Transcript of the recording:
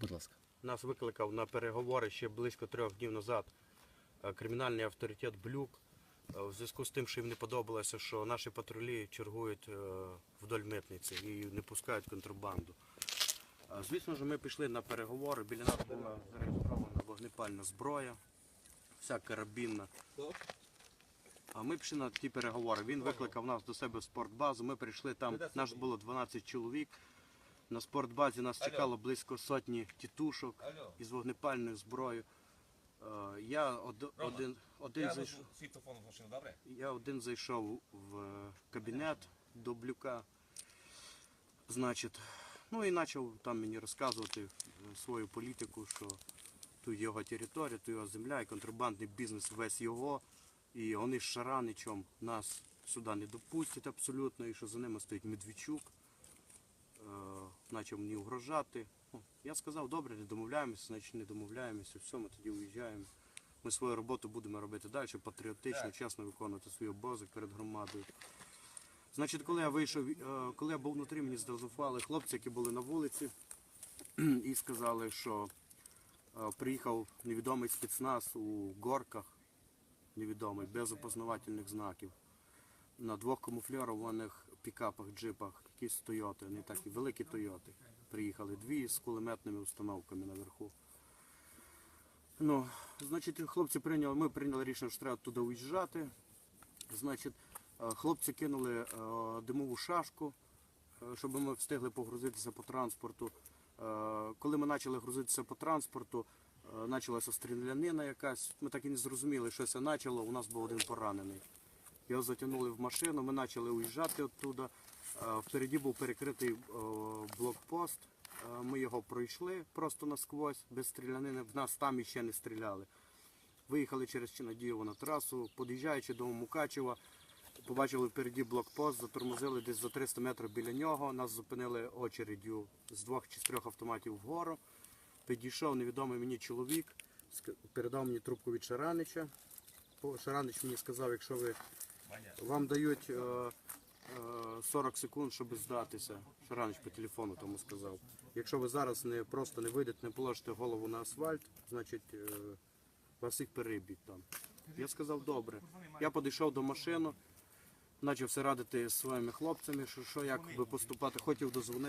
Будь ласка. Нас викликав на переговори ще близько трьох днів назад е, кримінальний авторитет Блюк. е, В зв'язку з тим, що їм не подобалося, що наші патрулі чергують е, вдоль митниці і не пускають контрабанду. Звісно ж, ми пішли на переговори. Біля нас була зареєстрована вогнепальна зброя, вся карабінна. А ми пішли на ті переговори. Він викликав нас до себе в спортбазу. Ми прийшли там. Нас було 12 чоловік. На спортбазі нас чекало близько сотні тітушок із вогнепальною зброєю. Е, Я од- один, один в машину, добре? Я один зайшов в кабінет до Блюка. Значить, ну і почав там мені розказувати е, свою політику, що тут його територія, тут його земля, і контрабандний бізнес весь його. І вони з Шараничем нас сюди не допустять абсолютно, і що за ними стоїть Медведчук. Почав мені угрожати. Ну, Я сказав, добре, не домовляємося, значить не домовляємося, все, ми тоді уїжджаємо. Ми свою роботу будемо робити далі, патріотично, чесно виконувати свій обов'язок перед громадою. Значить, коли я вийшов, е, коли я був внутрі, мені зателефонували хлопці, які були на вулиці, і сказали, що е, приїхав невідомий спецназ у горках, невідомий, без опознавательних знаків, на двох камуфльованих пікапах, джипах, якісь Тойоти, не такі великі Тойоти. Приїхали дві з кулеметними установками наверху. Ну, значить, хлопці прийняли, ми прийняли рішення, що треба туди уїжджати. Значить, е, хлопці кинули е, димову шашку, е, щоб ми встигли погрузитися по транспорту. Коли ми почали грузитися по транспорту, почалася стрілянина якась. Ми так і не зрозуміли, що це почало. У нас був один поранений. Його затягнули в машину, ми почали уїжджати оттуда. Е, Впереді був перекритий е, блокпост. Е, Ми його пройшли просто насквозь, без стрілянини. В нас там іще не стріляли. Виїхали через Чинадієво на трасу, під'їжджаючи до Мукачева, побачили впереді блокпост, затормозили десь за 300 метрів біля нього. Нас зупинили очередю з двох чи з трьох автоматів вгору. Підійшов невідомий мені чоловік, передав мені трубку від Шаранича. Шаранич мені сказав, якщо ви вам дають е, е, 40 секунд, щоб здатися. Шаранич по телефону тому сказав. Якщо ви зараз не просто не вийдете, не положите голову на асфальт, значить е, вас їх переб'ють там. Я сказав, добре. Я підійшов до машини, почав все радити зі своїми хлопцями, що, що як би поступати, хотів дозвонити.